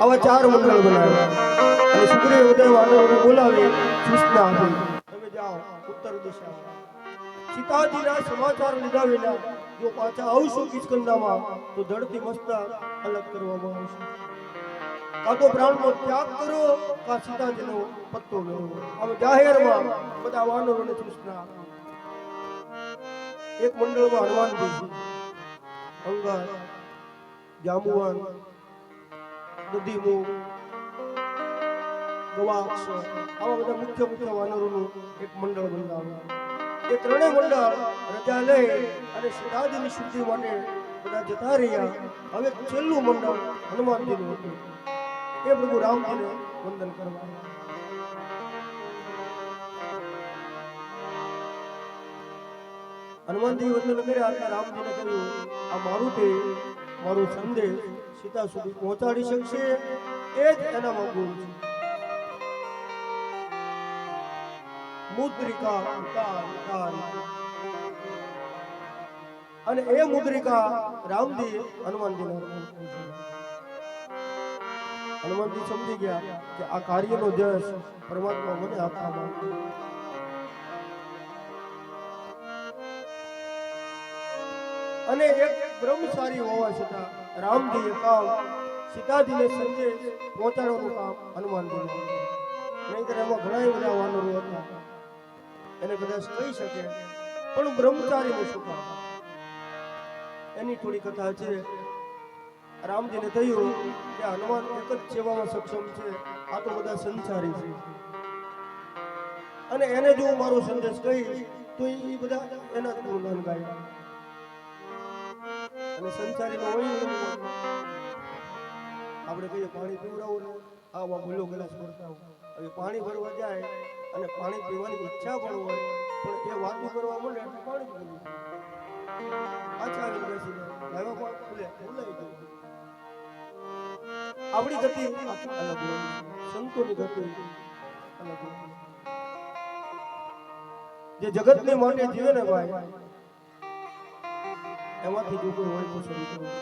આવા ચાર મંડળ બનાવ્યા. અને સુગ્રીવ ઉદય વાનરોને બોલાવી સૂચના આપી. તમે જાઓ, ઉત્તર દિશા. સીતાજીના સમાચાર લીધા વિના જો પાછા આવશો કિસ્કંદામાં તો ધરતી મસ્તા અલગ કરવામાં આવશે. કાં તો પ્રાણનો ત્યાગ કરો, કાં સીતાજીનો પત્તો મેળવો. આમ જાહેરમાં બધા વાનરોને સૂચના એક મંડળમાં હનુમાનજી અંગા અંગદ જાંબુવાન ગવાક્ષ આવા બધા મુખ્ય મુખ્ય વાનરોનું એક મંડળ બંધાવ્યું એ ત્રણેય મંડળ રજા લઈ અને સીતાજીની શુદ્ધિ માટે બધા જતા રહ્યા હવે છેલ્લું મંડળ હનુમાનજીનું હતું એ પ્રભુ રામજીને વંદન કરવા હનુમાનજી વંદન કર્યા હતા રામજીને કહ્યું આ મારું તે મારો સંદેશ સીતા સુધી પહોંચાડી શકશે. એ જ એનામાં ગુણ છે. મુદ્રિકા અને એ મુદ્રિકા રામજી છે. હનુમાનજી સમજી ગયા કે આ કાર્યનો જશ પરમાત્મા મને આપવા માંગે. અને એક બ્રહ્મચારી હોવા છતાં રામજી એ કામ સીતાજીને સંદેશ પહોંચાડવાનું કામ હનુમાનજી કરે એમાં ઘણા બધા વાનરો હતા. એને કદાચ કહી શકે, પણ બ્રહ્મચારી શું કામ? એની થોડી કથા છે. રામજીને થયું કે હનુમાન એક જ સેવામાં સક્ષમ છે, આ તો બધા સંસારી છે. અને એને જો હું મારો સંદેશ કહીશ, તો એ બધા એના જ ગુણગાન ગાય. અને સંસારીમાં હોય આપણે કહીએ પાણી પીવડાવું આવા ભૂલો ગલાસ ભરતા હવે પાણી ભરવા જાય અને પાણી પીવાની ઈચ્છા પણ હોય, પણ એ વાતું કરવા મળે એટલે પાણી પીવું જાય. પાછા બેસી જાય ભૂલે ભૂલાઈ ગયું. આપણી ગતિ અલગ સંતોની ગતિ અલગ જે જગતને માટે જીવે ને ભાઈ એમાંથી જો કોઈ હોય તો શરૂ કરવું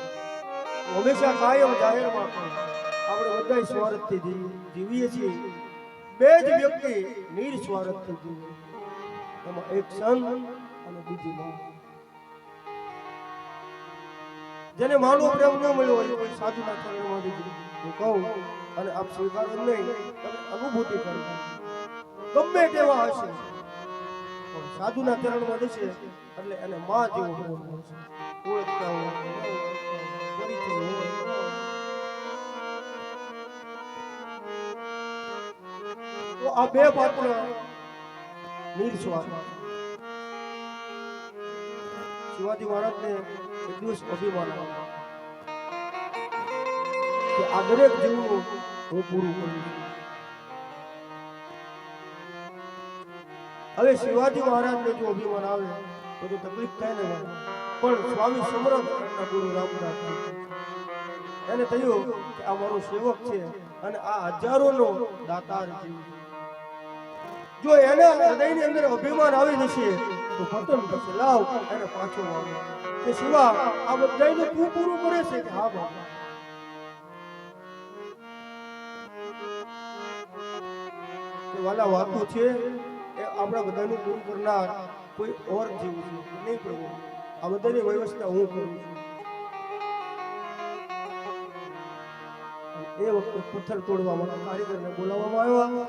હંમેશા કાયમ જાહેરમાં પણ આપણે બધા સ્વાર્થથી જીવીએ છીએ. બે જ વ્યક્તિ નિર્સ્વાર્થથી જીવે. એમાં એક સંત અને બીજી મા જેને માનો પ્રેમ ન મળ્યો હોય, કોઈ સાધુના ચરણમાં દીધું હું કહું અને આપ સ્વીકારો નહીં, તમે અનુભૂતિ કરો. ગમે તેવા હશે, પણ સાધુના ચરણમાં જશે એટલે એને મા જેવો પ્રેમ મળશે બે પાત્ર નિર્સ્વાર્થ શિવાજી મહારાજને દિવસ અભિમાન આ દરેક જીવનું હું પૂરું કરું હવે શિવાજી મહારાજને જો અભિમાન આવે તો તકલીફ થાય ને. પણ સ્વામી સમર્થ ગુરુ રામદાસ એને થયું કે આ મારો સેવક છે અને આ હજારોનો દાતાર જો એને હૃદયની અંદર અભિમાન આવી જશે, તો પતન થશે. લાવ, એને પાછો વાળો. કે શિવા, આ બધાને તું પૂરું કરે છે હા બાબા વાલા વાતો છે એ આપણા બધાનું પૂરું કરનાર કોઈ ઓર જેવું છે. નહીં પ્રભુ. આ બધાની વ્યવસ્થા હું કરું છું. એ વખતે પથ્થર તોડવા માટે કારીગરને બોલાવવામાં આવ્યા.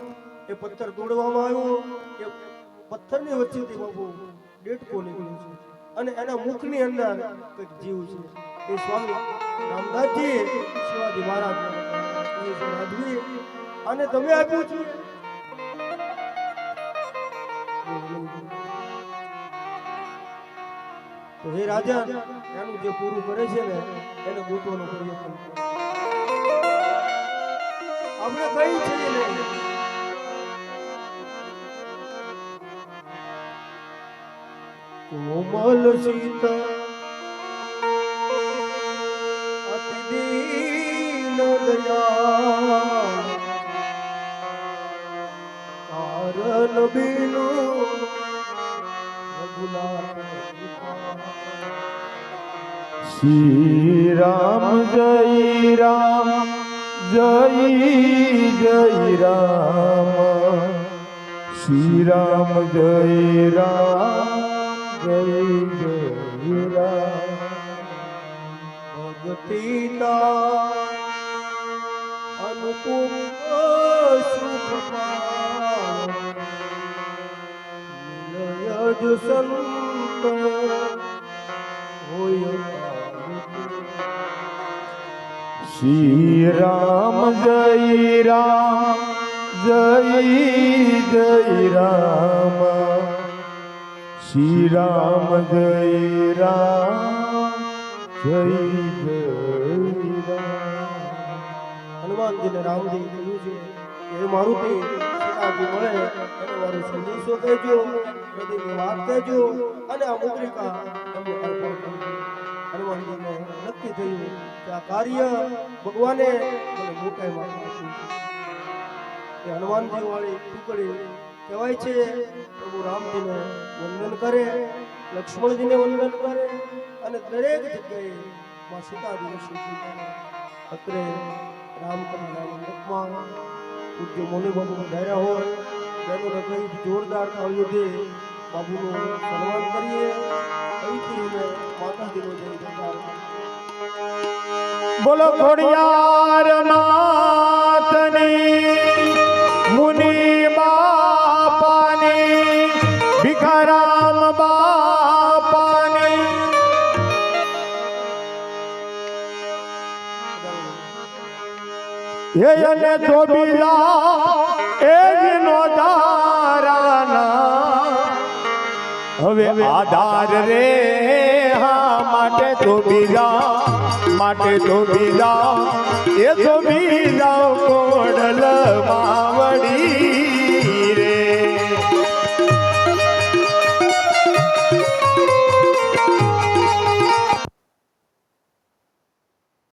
એ પથ્થર તોડવામાં આવ્યો. એ પથ્થરની વચ્ચેથી બાપુ ડેટકો નીકળ્યો છે. અને એના મુખની અંદર કંઈક જીવ છે. એ સ્વામી રામદાસજી શિવાજી મહારાજ અને તમે આપ્યું છે. તો હે રાજા, એનું જે પૂરું કરે છે ને, એને ગોતવાનો પ્રયત્ન આપણે કઈ છે કોમલ સીતા, અતિ દીન દયા કારણ બિનુ શ્રી રામ જય રામ જય જય રામ શ્રી રામ જય રામ જય જય રામ ભગતીતા અનુકૂળ સુખ સંત શ્રી રામ જય રામ જય જય રામ શ્રી રામ જય રામ જય જય હનુમાનજીને રામજી કહ્યું છે કે મારું તે સીતાજી મળે એને મારો સંદેશો કહેજો બધી વાત કહેજો, અને આ મુદ્રિકા એમને અર્પણ હનુમાનજીને નક્કી થયું કે આ કાર્ય ભગવાને મને મોટાઈમાં આપ્યું એ હનુમાનજી વાળી ટુકડી કહેવાય છે, પ્રભુ રામજીને વંદન કરે, લક્ષ્મણજીને વંદન કરે અને દરેક જગ્યાએ માં સીતાજીને સ્તુતિ કરે. અત્રે રામકથાના મંડપમાં પૂજ્ય મોની બાબુ હોય, તેનું હૃદય જોરદાર તાળીઓ દે બાબુનું સન્માન કરીએ. અહીંથી માતાજીનો જય જયકાર. બોલો ખોડિયાર માતની મુનિ બાપાની, ભિખારામ બાપાની. હે અને ધોબીલા એ દારાના આધાર રે હા માટે તો બીજા માટે તો બીજા. એ તો બી